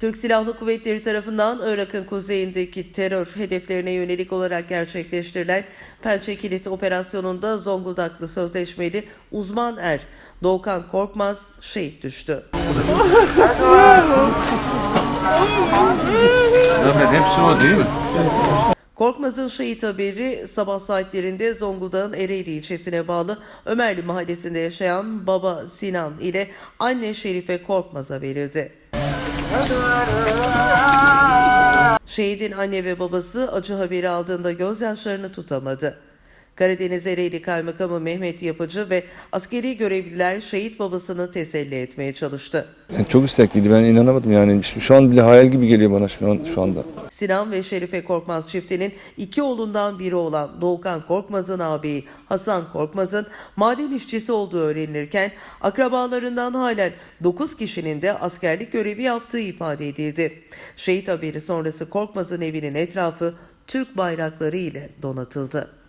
Türk Silahlı Kuvvetleri tarafından Irak'ın kuzeyindeki terör hedeflerine yönelik olarak gerçekleştirilen Pençe Kilit operasyonunda Zonguldaklı sözleşmeli uzman er Doğukan Korkmaz şehit düştü. Zaten hepsi o değil mi? Korkmaz'ın şehit haberi sabah saatlerinde Zonguldak'ın Ereğli ilçesine bağlı Ömerli mahallesinde yaşayan baba Sinan ile anne Şerife Korkmaz'a verildi. Şehidin anne ve babası acı haberi aldığında gözyaşlarını tutamadı. Karadeniz Ereğli Kaymakamı Mehmet Yapıcı ve askeri görevliler şehit babasını teselli etmeye çalıştı. Yani çok istekliydi ben inanamadım yani şu, an bile hayal gibi geliyor bana şu an şu anda. Sinan ve Şerife Korkmaz çiftinin iki oğlundan biri olan Doğukan Korkmaz'ın ağabeyi Hasan Korkmaz'ın maden işçisi olduğu öğrenilirken akrabalarından halen 9 kişinin de askerlik görevi yaptığı ifade edildi. Şehit haberi sonrası Korkmaz'ın evinin etrafı Türk bayrakları ile donatıldı.